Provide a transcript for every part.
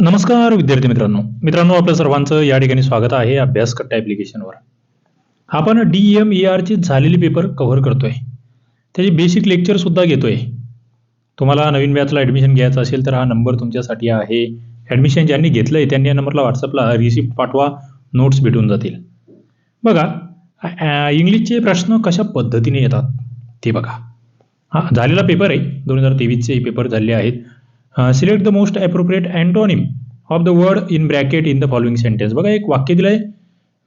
नमस्कार विद्यार्थी मित्रांनो. मित्रांनो आपल्या सर्वांचं या ठिकाणी स्वागत आहे अभ्यास कट्टा ॲप्लिकेशनवर आपण डी एम ई आरची झालेली पेपर कव्हर करतोय. त्याची बेसिक लेक्चरसुद्धा घेतोय. तुम्हाला नवीन बॅचला ॲडमिशन घ्यायचं असेल तर हा नंबर तुमच्यासाठी आहे. ॲडमिशन ज्यांनी घेतलं आहे त्यांनी या नंबरला व्हॉट्सअपला रिसिप्ट पाठवा नोट्स भेटून जातील. बघा इंग्लिशचे प्रश्न कशा पद्धतीने येतात? ते बघा. हा झालेला पेपर आहे. दोन हजार तेवीसचे पेपर झाले आहेत. Select the most appropriate antonym of the word in bracket in the following sentence बघा एक वाक्य दिलं आहे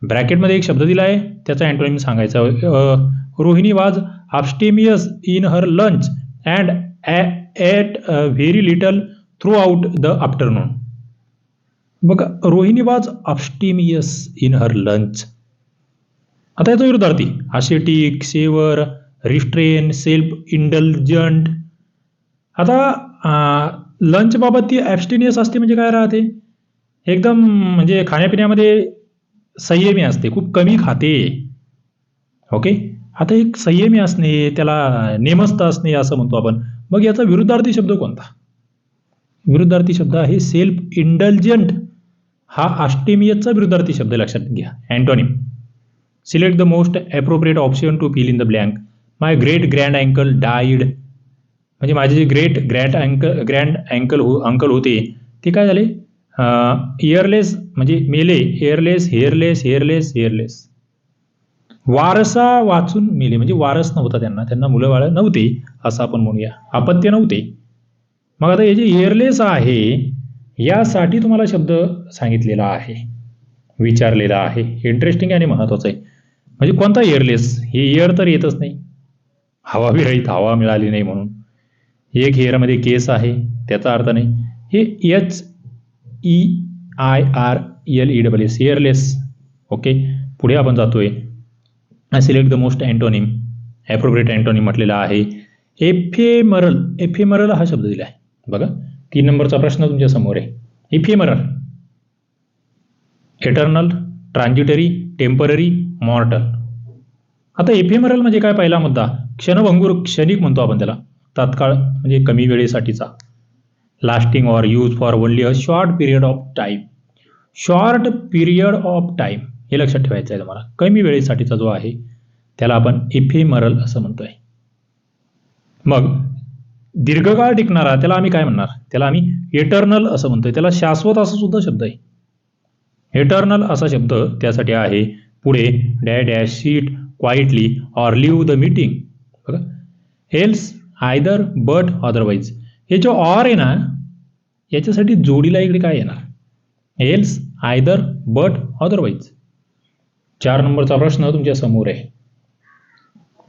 ब्रॅकेटमध्ये एक शब्द दिला आहे त्याचा अँटोनिम सांगायचा Rohini was abstemious in her lunch and ate very little throughout the afternoon बघा Rohini was abstemious in her lunch आता याचा विरोधार्थी ascetic savour restrain self indulgent आता uh, लंचबाबत ती ॲबस्टिनियस असते म्हणजे काय राहते? एकदम म्हणजे खाण्यापिण्यामध्ये संयमी असते खूप कमी खाते. ओके आता एक संयमी असणे त्याला नेमस्त असणे असं म्हणतो आपण. मग याचा विरुद्धार्थी शब्द कोणता? विरुद्धार्थी शब्द आहे सेल्फ इंडल्जंट हा आस्टेमियसचा विरुद्धार्थी शब्द लक्षात घ्या. Antonym select the most appropriate option to fill in the blank my great grand uncle died म्हणजे माझे जे great grand uncle grand uncle हो अंकल होते ते काय झाले? इयरलेस म्हणजे मेले एअरलेस हेअरलेस हेअरलेस हेअरलेस वारसा वाचून मेले म्हणजे वारस नव्हता त्यांना त्यांना मुलं बाळ नव्हते असं आपण म्हणूया. अपत्य नव्हते. मग आता हे जे एअरलेस आहे यासाठी तुम्हाला शब्द सांगितलेला आहे विचारलेला आहे. इंटरेस्टिंग आणि महत्त्वाचं आहे. म्हणजे कोणता एअरलेस हे इयर तर येतच नाही. हवा विरहित हवा मिळाली नाही म्हणून. एक हेअरमध्ये केस आहे त्याचा अर्थ नाही. हे H E I R L E double S airless okay पुढे आपण जातोय. Select the most antonym appropriate antonym म्हटलेला आहे. एफेमरल एफेमरल हा शब्द दिला आहे बघा तीन नंबरचा प्रश्न तुमच्यासमोर आहे. Ephemeral eternal transitory temporary mortal आता एफेमरल म्हणजे काय? पहिला मुद्दा. क्षणभंगूर क्षणिक म्हणतो आपण त्याला. तात्काळ म्हणजे कमी वेळेसाठीचा. Lasting or use for only a short period of time short period of time हे लक्षात ठेवायचं आहे तुम्हाला. कमी वेळेसाठीचा जो आहे त्याला आपण इफेमरल असं म्हणतोय. मग दीर्घकाळ टिकणारा त्याला आम्ही काय म्हणणार? त्याला आम्ही एटर्नल असं म्हणतोय. त्याला शाश्वत असा सुद्धा शब्द आहे. एटर्नल असा शब्द त्यासाठी आहे. पुढे डॅ dash seat quietly or leave the meeting बघा. हेल्स आयदर बट अदरवाईज हे जे ऑर आहे ना याच्यासाठी जोडीला इकडे काय येणार? एल्स आयदर बट अदरवाईज चार नंबरचा प्रश्न तुमच्यासमोर आहे.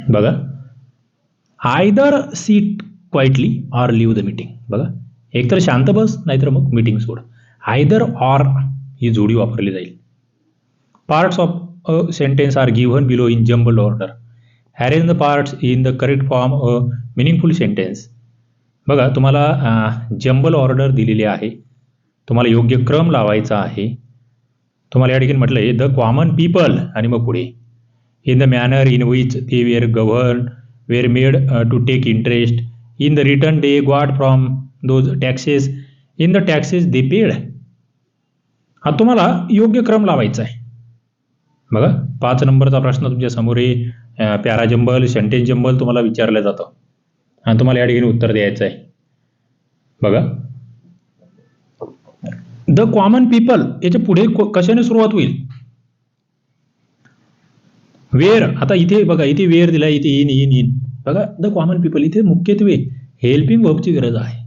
बघा. Either seat quietly or leave the meeting बघा. एकतर शांत बस नाहीतर मग मीटिंग सोड. आयदर ऑर ही जोडी वापरली जाईल. Parts of a sentence are given below in jumble order arrange the parts in the correct form a meaningful sentence बघा तुम्हाला जम्बल ऑर्डर दिलेली आहे. तुम्हाला योग्य क्रम लावायचा आहे. तुम्हाला या ठिकाणी म्हटलं आहे द कॉमन पीपल आणि मग पुढे. In the manner in which they were govern were made to take interest in the return they got from those taxes in the taxes they paid हा तुम्हाला योग्य क्रम लावायचा आहे. बघा पाच नंबरचा प्रश्न तुमच्यासमोर आहे. प्यारा जंबल सेंटेन्स जंबल तुम्हाला विचारलं जातं. आणि तुम्हाला या ठिकाणी उत्तर द्यायचं आहे. बघा. द कॉमन पीपल याच्यापुढे कशाने सुरुवात होईल? वेअर. आता इथे बघा इथे वेअर दिला इथे इन इन इन. बघा द कॉमन पीपल इथे मुख्यत्वे हेल्पिंग वर्बची गरज आहे.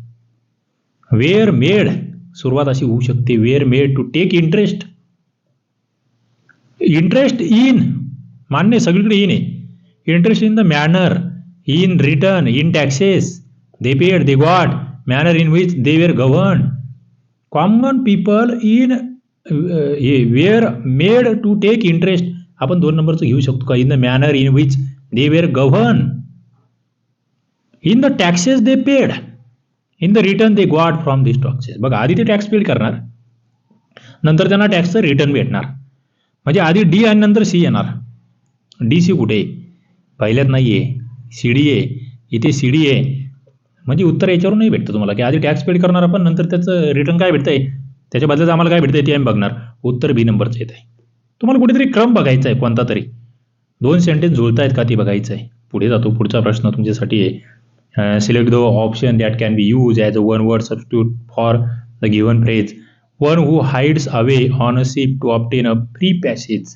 Were made. सुरुवात अशी होऊ शकते. Were made to take interest. Interest in मान्य सगळीकडे इन आहे. Interest in the manner in return in taxes they paid they got manner in which they were govern common people in हे were made to take interest आपण दोन नंबरचं घेऊ शकतो का? In the manner in which they were govern in the taxes they paid in the return they got from this taxes बघा आधी ते टॅक्स पेड करणार नंतर त्यांना टॅक्सचं रिटर्न भेटणार. म्हणजे आधी डी आणि नंतर सी येणार. डी सी कुठे? आहे? पहिल्यात नाही आहे सी डी आहे इथे सी डी आहे म्हणजे उत्तर याच्यावर नाही भेटतं तुम्हाला की आधी टॅक्स पेड करणार आपण नंतर त्याचं रिटर्न काय भेटतंय? त्याच्या बदल्यात आम्हाला काय भेटतंय ते आम्ही बघणार. उत्तर बी नंबरचं येत आहे तुम्हाला कुठेतरी क्रम बघायचा आहे कोणता तरी. दोन सेंटेन्स जुळतायत का ती बघायचं आहे पुढे जातो. पुढचा प्रश्न तुमच्यासाठी आहे. Select the option that can be use as a one word substitute for the given phrase one who hides away on a ship to obtain a free passage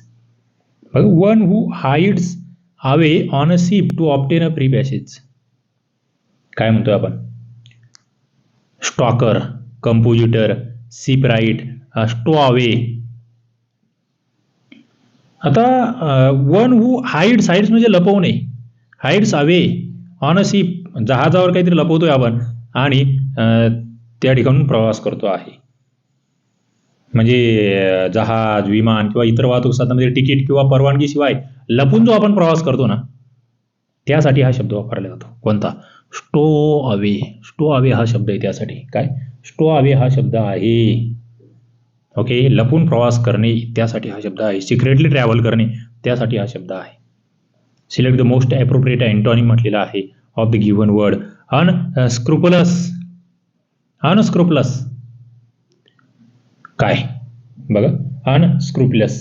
one who hides away on a ship to obtain a free passage काय म्हणतोय आपण? Stalker compositor ship wright stowaway आता one who hides hides म्हणजे लपवणे हाईड्स away on a ship जहाजावर काहीतरी लपवतोय आपण आणि त्या ठिकाणून प्रवास करतो आहे. म्हणजे जहाज विमान किंवा इतर वाहतूक साधनामध्ये तिकीट किंवा परवानगीशिवाय लपून जो आपण प्रवास करतो ना त्यासाठी हा शब्द वापरला जातो. कोणता? स्टो अवे. स्टो अवे हा शब्द आहे त्यासाठी. काय? स्टो अवे हा शब्द आहे. ओके? लपून प्रवास करणे त्यासाठी हा शब्द आहे. सिक्रेटली ट्रॅव्हल करणे त्यासाठी हा शब्द आहे. Select the most appropriate antonym म्हटलेला आहे. Of the given word. Unscrupulous. Unscrupulous काय? बघा. अनस्क्रुपलस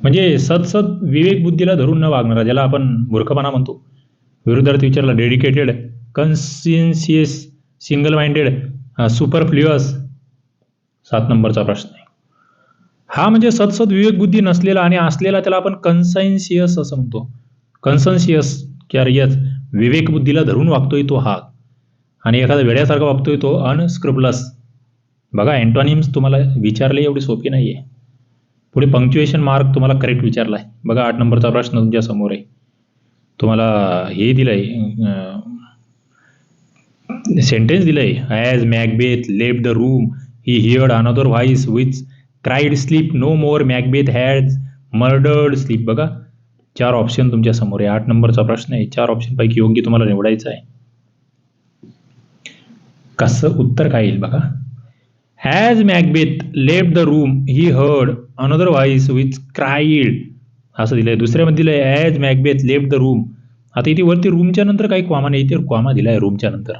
म्हणजे सतसत विवेक बुद्धीला धरून न वागणारा ज्याला आपण मूर्खपणा म्हणतो. विरुद्धार्थ विचारला dedicated conscientious single minded superfluous फ्ल्युअस सात नंबरचा प्रश्न आहे. हा म्हणजे सतसत विवेक बुद्धी नसलेला आणि असलेला त्याला आपण कन्सन्सियस असं म्हणतो. कन्सन्सियस कॅरियस विवेक बुद्धीला धरून वागतोय तो हा. आणि एखादा वेड्यासारखा वागतोय तो अनस्क्रुपलस बघा अँटॉनिम्स तुम्हाला विचारले एवढी सोपी नाही आहे पुढे पंक्च्युएशन मार्क तुम्हाला करेक्ट विचारला आहे बघा आठ नंबरचा प्रश्न तुमच्यासमोर आहे. तुम्हाला हे दिलं आहे सेंटेन्स दिलं आहे as Macbeth left the room he heard another voice which cried sleep no more Macbeth has murdered sleep बघा. चार ऑप्शन तुमच्यासमोर आहे. आठ नंबरचा प्रश्न आहे. चार ऑप्शनपैकी योग्य तुम्हाला निवडायचं आहे. कसं उत्तर काय येईल बघा? As Macbeth left the room he heard another voice with cried असं दिलंय. दुसऱ्यामध्ये दिलंय as Macbeth left the room आता इथे वरती रूमच्या नंतर काही क्वामा नाही इथे क्वामा दिलाय रूमच्या नंतर.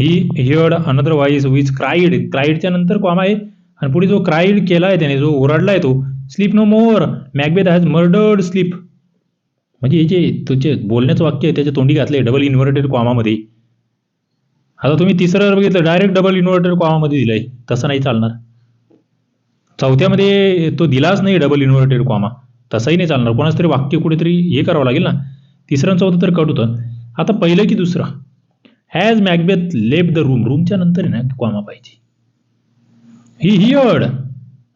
He heard another voice which cried क्राईडच्या नंतर क्वामा आहे. आणि पुढे जो क्राईड केलाय त्याने जो ओरडलाय तो sleep no more Macbeth has murdered sleep म्हणजे हे जे तुझे बोलण्याचं वाक्य आहे त्याच्या तोंडी घातले डबल इन्व्हर्टेड क्वामामध्ये आता तुम्ही तिसरं बघितलं डायरेक्ट डबल इन्व्हर्टेड कॉमामध्ये दिलंय. तसं नाही चालणार. चौथ्यामध्ये तो दिलाच नाही डबल इन्व्हर्टेड कॉमा तसंही नाही चालणार. कोणाच तरी वाक्य कुठेतरी हे करावं लागेल ना. तिसरं चौथं तर कट होतं. आता पहिलं की दुसरं. Has Macbeth left the room रूमच्या नंतर आहे ना कॉमा पाहिजे. He heard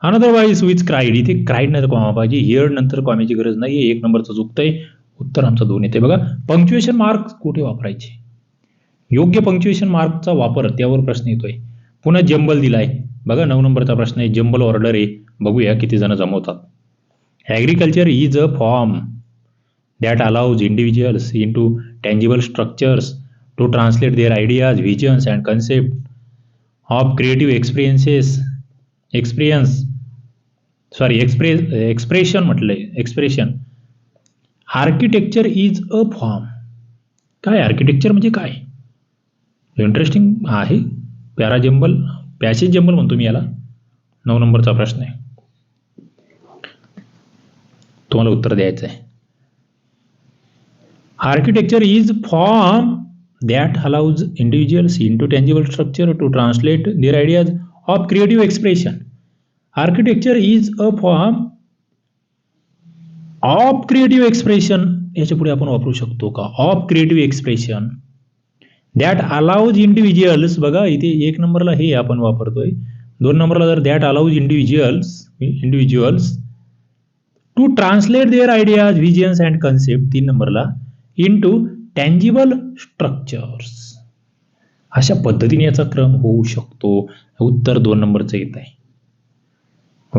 another voice which cried इथे क्राईड नंतर कॉमा पाहिजे. हिअर्ड नंतर कॉमाची गरज नाही एक नंबरचं चुकतंय. उत्तर आमचं दोन येते. बघा पंक्च्युएशन मार्क कुठे वापरायचे? योग्य पंक्च्युएशन मार्कचा वापर त्यावर प्रश्न येतोय. पुन्हा जंबल दिलाय. बघा नऊ नंबरचा प्रश्न आहे. जंबल ऑर्डर आहे. बघूया किती जण जमवतात. Agriculture is a form that allows individuals into tangible structures to translate their ideas visions and concept of creative experiences experience sorry express expression म्हटलंय. Expression architecture is a form काय? Architecture म्हणजे काय? Interesting आहे. Para jumble passage jumble म्हणतो मी याला. नऊ नंबरचा प्रश्न आहे. तुम्हाला उत्तर द्यायचं आहे. Architecture is form that allows individuals into tangible structure to translate their ideas of creative expression architecture is a form of creative expression याच्यापुढे आपण वापरू शकतो का? Of creative expression that allows individuals बघा इथे एक नंबरला हे आपण वापरतोय. दोन नंबरला जर that allows individuals individuals to translate their ideas visions and concept तीन नंबरला इन टू टँजिबल स्ट्रक्चर्स अशा पद्धतीने याचा क्रम होऊ शकतो. उत्तर दोन नंबरचं येत आहे.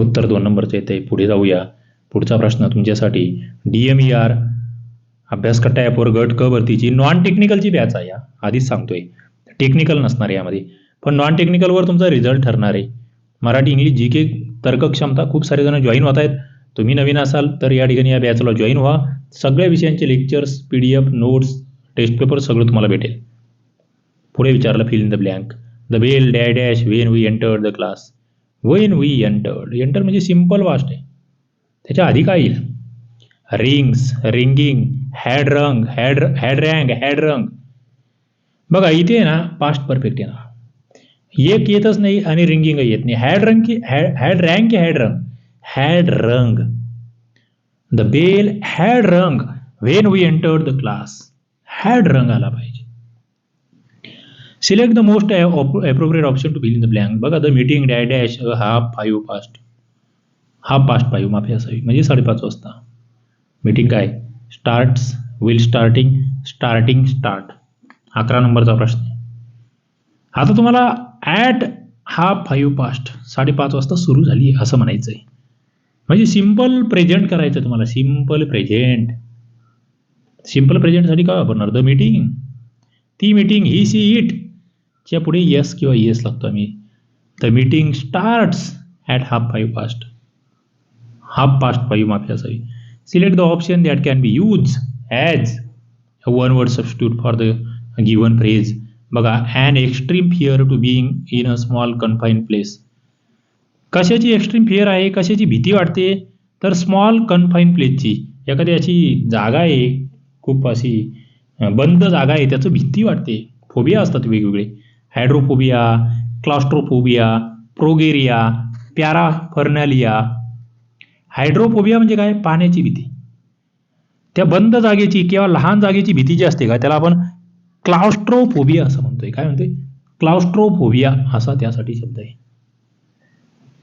उत्तर दोन नंबरचं येत आहे. पुढे जाऊया. पुढचा प्रश्न तुमच्यासाठी. D M E R Abhyaskatta ॲपवर गट क भरतीची नॉन टेक्निकलची बॅच आहे या. आधीच सांगतोय. टेक्निकल नसणार आहे यामध्ये. पण नॉन टेक्निकलवर तुमचा रिझल्ट ठरणार आहे. मराठी इंग्लिश जी के तर्कक्षमता खूप सारे जण जॉईन होत आहेत. तुम्ही नवीन असाल तर या ठिकाणी या बॅचला जॉईन व्हा. सगळ्या विषयांचे lectures P D F notes test paper सगळं तुम्हाला भेटेल. पुढे विचारलं fill in the blank the bell da dash when we entered the class when we entered enter म्हणजे सिंपल वास्ट आहे. त्याच्या आधी काय येईल? Rings ringing had rung had had rang had rung बघा इथे ना पास्ट परफेक्ट येणार एक येतच नाही आणि रिंगिंगही येत नाही. हॅड रंग की हॅड हॅड रँग की had rung had rung the bell had rung when we enter the class had rung आला पाहिजे. Select the most appropriate option to fill in the blank बघा the meeting da dash half five past half past five माफी असावी. म्हणजे साडेपाच वाजता. Meeting काय? Starts will starting starting start अकरा नंबरचा प्रश्न आता तुम्हाला ॲट हाफ फाईव्ह पास्ट साडेपाच वाजता सुरू झाली असं म्हणायचं आहे म्हणजे सिंपल प्रेझेंट करायचं आहे तुम्हाला सिंपल प्रेझेंट सिंपल प्रेझेंटसाठी काय वापरणार? द मीटिंग ती मीटिंग ही सी इट च्या पुढे येस किंवा येस लागतो आम्ही. The meeting starts at half five past half past five माफी असावी. Select the option that can be use as one word substitute for the given phrase. बघा an extreme fear to being in a small confine place कशाची extreme fear आहे? कशाची भीती वाटते? तर small confine प्लेसची एखादी अशी जागा आहे खूप अशी बंद जागा आहे त्याचं भीती वाटते. फोबिया असतात वेगवेगळे. Hydrophobia claustrophobia progeria paraphernalia hydrophobia म्हणजे काय? पाण्याची भीती. त्या बंद जागेची किंवा लहान जागेची भीती जी असते का त्याला आपण क्लाउस्ट्रोफोबिया असं म्हणतोय. काय म्हणतोय? क्लाउस्ट्रोफोबिया असा त्यासाठी शब्द आहे.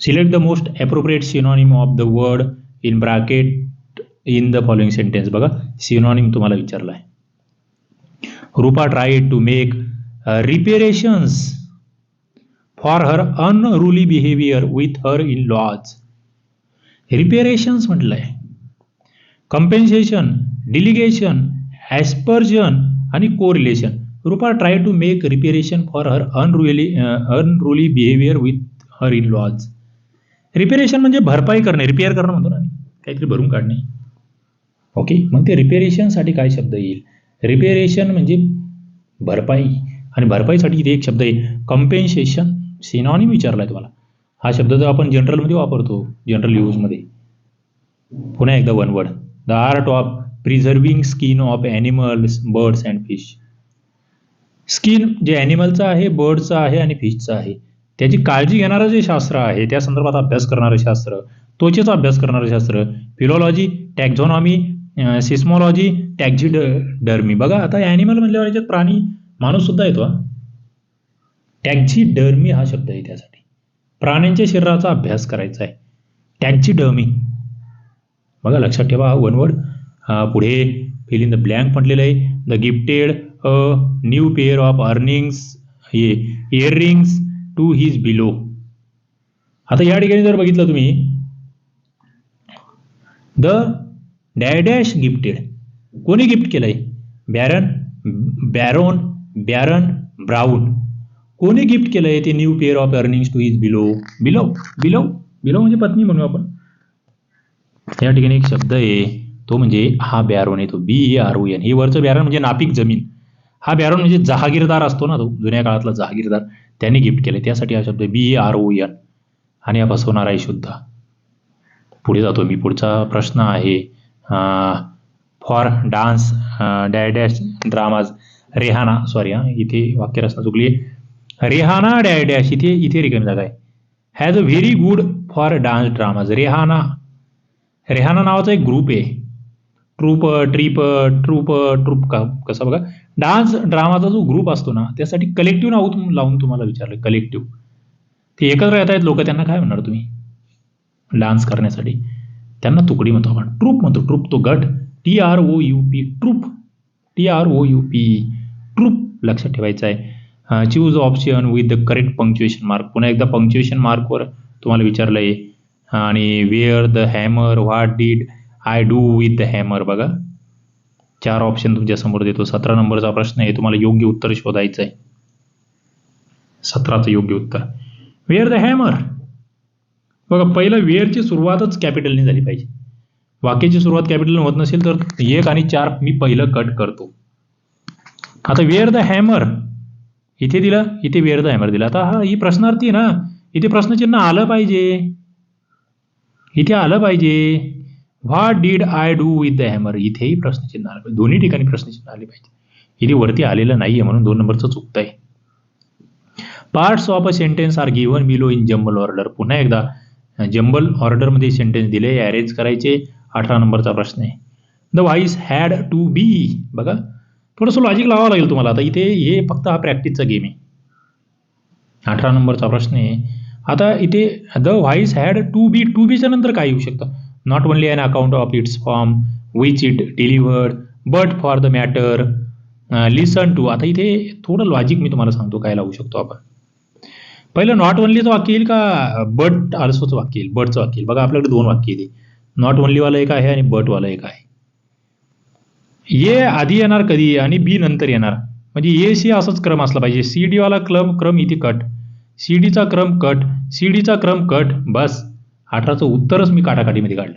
Select the most appropriate synonym of the word in bracket in the following sentence बघा सिनॉनिम तुम्हाला विचारला आहे Rupa try to make reparations for her unruly behaviour with her in laws reparations म्हटलं आहे कम्पेन्सेशन डिलिगेशन ॲस्पर्जन आणि correlation Rupa try to make reparation for her unruly unruly behaviour with her in laws reparation म्हणजे भरपाई करणे repair करणं म्हणतो ना काहीतरी भरून काढणे. ओके मग ते रिपेरेशनसाठी काय शब्द येईल? रिपेरेशन म्हणजे भरपाई. आणि भरपाईसाठी इथे एक शब्द आहे कम्पेन्सेशन सिनॉनिम विचारला आहे तुम्हाला. हा शब्द जर आपण जनरलमध्ये वापरतो जनरल यूजमध्ये पुन्हा एकदा one word the art of preserving skin of animals birds and fish skin जे ॲनिमलचं आहे बर्डचं आहे आणि फिशचं आहे त्याची काळजी घेणारं जे शास्त्र आहे त्या संदर्भात अभ्यास करणारं शास्त्र त्वचेचा अभ्यास करणारं शास्त्र फिलॉलॉजी टॅक्झॉनॉमी सिस्मॉलॉजी टॅक्झी डर्मी बघा आता ॲनिमल म्हणल्यावर याच्यात प्राणी माणूस सुद्धा येतो टॅक्झी डर्मी हा शब्द आहे त्यासाठी प्राण्यांच्या शरीराचा अभ्यास करायचा आहे. त्यांची डमी. बघा लक्षात ठेवा हा वन वर्ड पुढे फिल इन द ब्लँक म्हटलेलं आहे. The gifted a new pair of earnings हे इयरिंग्स टू हिज बिलो आता या ठिकाणी जर बघितलं तुम्ही द डॅडॅश गिफ्टेड कोणी गिफ्ट केलंय? बॅरन बॅरोन बॅरन ब्राऊन कोणी गिफ्ट केलंय? ते new pair of earnings to is below below below below म्हणजे पत्नी म्हणू आपण. या ठिकाणी एक शब्द आहे. तो म्हणजे हा बॅरोन येतो बी ए आर ओ एन हे वरचं बॅरोन म्हणजे नापिक जमीन. हा बॅरोन म्हणजे जहागीरदार असतो ना तो. जुन्या काळातला जहागीरदार. त्याने गिफ्ट केले त्यासाठी हा शब्द बी ए आर ओ एन आणि हा बसवणार आहे शुद्ध. पुढे जातो मी. पुढचा प्रश्न आहे for dance da dash dramas Rehana. Sorry हां. इथे वाक्यरचना चुकली आहे. रेहाना डॅश इथे इथे रिकामी जागा आहे. Has a very good for dance dramas Rehana Rehana नावाचा एक ग्रुप आहे. ट्रूप ट्रीप ट्रूप ट्रूप का कसं बघा? डान्स ड्रामाचा जो ग्रुप असतो ना त्यासाठी कलेक्टिव्ह नाव तुम- लावून तुम्हाला विचारलं कलेक्टिव्ह ते एकत्र येत आहेत लोक त्यांना काय म्हणणार तुम्ही? डान्स करण्यासाठी. त्यांना तुकडी म्हणतो आपण. ट्रूप म्हणतो. ट्रूप तो गट. T R O U P troupe T R O U P troupe लक्षात ठेवायचं आहे. Choose option with the correct punctuation mark पुन्हा एकदा पंक्च्युएशन मार्कवर तुम्हाला विचारलं आहे uh, आणि where the hammer what did I do with the hammer बघा. चार ऑप्शन तुमच्यासमोर देतो. सतरा नंबरचा प्रश्न आहे. तुम्हाला योग्य उत्तर शोधायचं आहे सतराचं योग्य उत्तर. वेअर द हॅमर बघा पहिलं वेअरची सुरुवातच कॅपिटलने झाली पाहिजे. वाक्याची सुरुवात कॅपिटल होत नसेल तर एक आणि चार मी पहिलं कट करतो. आता वेअर द हॅमर इथे दिलं इथे वेअर टायमर दिला. आता हा ही प्रश्नार्थी आहे ना. इथे प्रश्नचिन्ह आलं पाहिजे. इथे आलं पाहिजे. What did I do with the hammer इथेही प्रश्नचिन्ह आलं पाहिजे. दोन्ही ठिकाणी प्रश्नचिन्ह आले पाहिजे. इथे वरती आलेलं नाही आहे म्हणून दोन नंबरचं चुकत आहे. Parts of a sentence are given below in jumble order पुन्हा एकदा जंबल ऑर्डरमध्ये सेंटेन्स दिले अरेंज करायचे. अठरा नंबरचा प्रश्न आहे. The voice had to be बघा थोडंसं लॉजिक लावावं लागेल तुम्हाला. आता इथे हे फक्त हा प्रॅक्टिसचा गेम आहे. अठरा नंबरचा प्रश्न आहे. आता इथे the voice had to be to बीच्या नंतर काय येऊ शकतं? Not only on account of its form which it delivered but for the matter listen to आता इथे थोडं लॉजिक मी तुम्हाला सांगतो काय लावू शकतो आपण. पहिलं नॉट ओनलीचं वाक्य येईल का? बट आल्सोचं वाक्य येईल. बटचं वाक्य येईल. बघा आपल्याकडे दोन वाक्य येते. नॉट ओनलीवालं एक आहे आणि बटवाला एक आहे. ये आधी येणार कधी आणि बी नंतर येणार. म्हणजे ए सी असाच क्रम असला पाहिजे. सी डीवाला क्रम क्रम इथे कट. सी डीचा क्रम कट सी डीचा क्रम कट बस. अठराचं उत्तरच मी काटाकाटीमध्ये काढलं.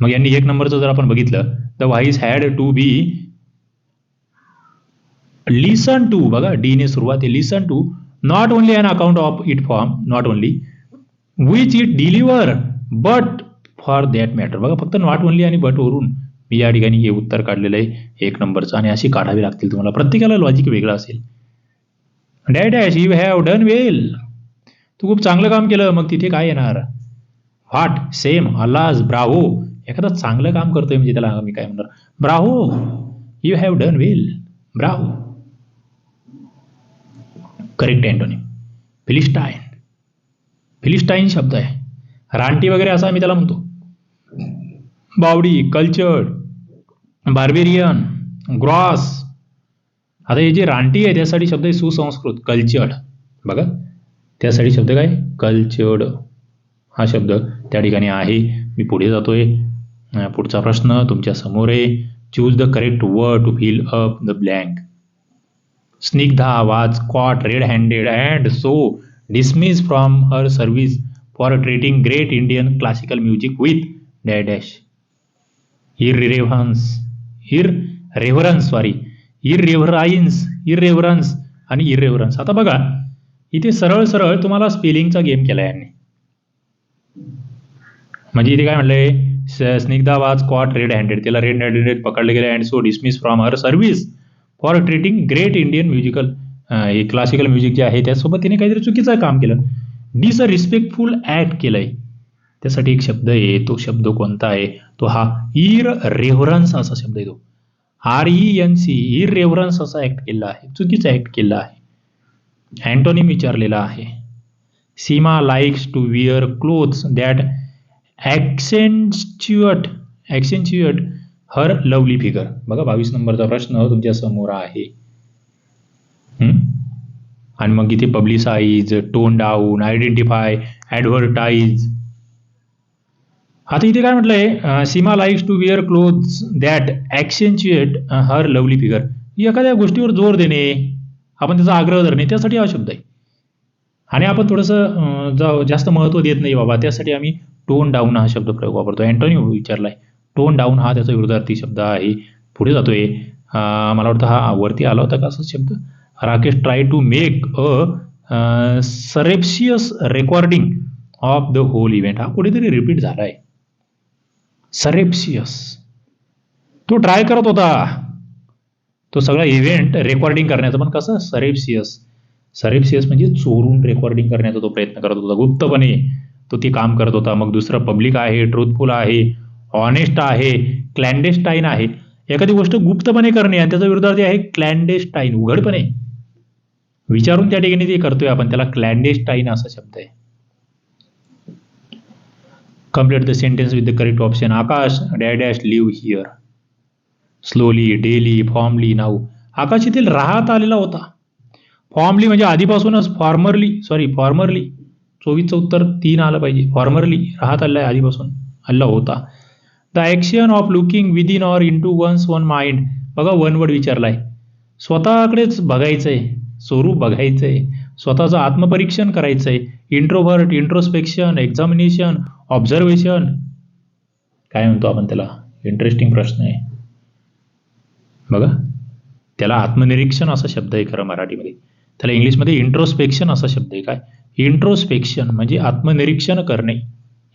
मग यांनी एक नंबरचं जर आपण बघितलं the voice had to be listen to बघा डीने सुरुवात आहे. Listen to not only on account of it form not only which it deliver but for that matter बघा फक्त नॉट ओनली आणि बट वरून मी या ठिकाणी हे उत्तर काढलेलं आहे एक नंबरचं आणि अशी काढावी लागतील तुम्हाला. प्रत्येकाला लॉजिक वेगळं असेल. Da dash you have done well तू खूप चांगलं काम केलं मग तिथे काय येणार? व्हाट सेम अलाज ब्राहो एखादं चांगलं काम करतोय म्हणजे त्याला मी काय म्हणणार? Bravo you have done well bravo correct antonym philistine philistine शब्द आहे. रानटी वगैरे असा मी त्याला म्हणतो. बावडी कल्चर्ड बार्बेरियन ग्रॉस आता हे जे रानटी आहे त्यासाठी शब्द आहे सुसंस्कृत कल्चर्ड बघा. त्यासाठी शब्द काय? कल्चर्ड हा शब्द त्या ठिकाणी आहे. मी पुढे जातोय. पुढचा प्रश्न तुमच्यासमोर आहे. Choose the correct word to fill up the blank Snigdha was caught red handed and so dismiss from her service for treating great Indian classical music with da dash irreverence her reverence sorry इररेव्हराईन्स इररेव्हरन्स आणि इररेव्हरन्स आता बघा इथे सरळ सरळ तुम्हाला स्पेलिंगचा game केला यांनी. म्हणजे इथे काय म्हणलंय Snigdha was caught red handed त्याला रेड हँडेड पकडले गेले and so dismiss from her service for treating great Indian musical हे क्लासिकल म्युझिक जे आहे त्यासोबत तिने काहीतरी चुकीचं काम केलं. डिस अ रिस्पेक्टफुल ॲक्ट केलंय. त्यासाठी एक शब्द आहे तो शब्द कोणता आहे? तो हा इर रेव्हरन्स असा शब्द आहे तो. R E N C irreverence असा ऍक्ट केला आहे. चुकीचा ऍक्ट केला आहे. अँटोनिम विचारलेला आहे. Seema likes to wear clothes that accentuate accentuate her lovely figure बघा बावीस नंबरचा प्रश्न तुमच्यासमोर आहे. आणि मग इथे publicise tone down identify advertise आता इथे काय म्हटलंय? Seema likes to wear cloth that accentuate her lovely figure एखाद्या गोष्टीवर जोर देणे आपण त्याचा आग्रह धरणे त्यासाठी हा शब्द आहे. आणि आपण थोडंसं जा- जास्त महत्त्व देत नाही बाबा त्यासाठी आम्ही टोन डाऊन हा शब्द प्रयोग वापरतो अँटोनी विचारलाय टोन डाऊन हा त्याचा विरोधार्थी शब्द आहे. पुढे जातोय. आहे मला वाटतं हा वरती आला होता का असा शब्द? Rakesh try to make a surreptitious recording of the whole event हा कुठेतरी रिपीट झाला आहे सरेप्सियस तो ट्राय करत होता. तो सगळा इव्हेंट रेकॉर्डिंग करण्याचा पण कसं? सरेप्सियस सरेप्सियस म्हणजे चोरून रेकॉर्डिंग करण्याचा तो प्रयत्न करत होता. गुप्तपणे तो ते काम करत होता. मग दुसरं पब्लिक आहे ट्रुथफुल आहे ऑनेस्ट आहे क्लॅन्डेस्टाईन आहे. एखादी गोष्ट गुप्तपणे करणे आणि त्याचा विरोधार्थी आहे क्लॅन्डेस्टाईन उघडपणे. विचारून त्या ठिकाणी ते करतोय आपण त्याला क्लॅन्डेस्टाईन असा शब्द आहे. Complete the sentence with the correct option Akash dash dash live here slowly daily formally now Akash येथील राहत आलेला होता फॉर्मली म्हणजे आधीपासूनच फॉर्मरली सॉरी फॉर्मरली चोवीसचं उत्तर तीन आलं पाहिजे. फॉर्मरली राहत आलेला आहे आधीपासून. आलेला होता. The action of looking within or into one's one mind बघा वन वर्ड विचारलाय. स्वतःकडेच बघायचंय. स्वरूप बघायचंय. स्वतःचं आत्मपरीक्षण करायचंय. इंट्रोव्हर्ट इंट्रोस्पेक्शन एक्झामिनेशन ऑब्झर्वेशन काय म्हणतो आपण त्याला? इंटरेस्टिंग प्रश्न आहे. बघा. त्याला आत्मनिरीक्षण असा शब्द आहे खरं मराठीमध्ये. त्याला इंग्लिशमध्ये इंट्रोस्पेक्शन असा शब्द आहे. काय? इंट्रोस्पेक्शन म्हणजे आत्मनिरीक्षण करणे.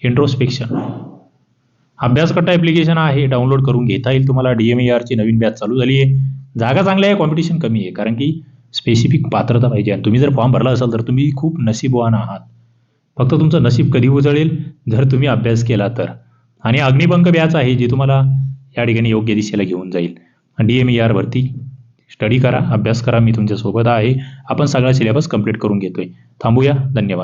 इंट्रोस्पेक्शन अभ्यासकट्टा ॲप्लिकेशन आहे. डाउनलोड करून घेता येईल तुम्हाला. डी एम आरची नवीन बॅच चालू झाली आहे. जागा चांगल्या आहे कॉम्पिटिशन कमी आहे. कारण की स्पेसिफिक पात्रता पाहिजे. आणि तुम्ही जर फॉर्म भरला असाल तर तुम्ही खूप नशीबवान आहात. फक्त तुमचं नशीब कधी उजळेल? जर तुम्ही अभ्यास केला तर. आणि अग्निपंख बॅच आहे जी तुम्हाला या ठिकाणी योग्य दिशेला घेऊन जाईल. डी एम ई आर भरती स्टडी करा अभ्यास करा. मी तुमच्यासोबत आहे. आपण सगळा सिलेबस कंप्लीट करून घेतोय. थांबूया. धन्यवाद.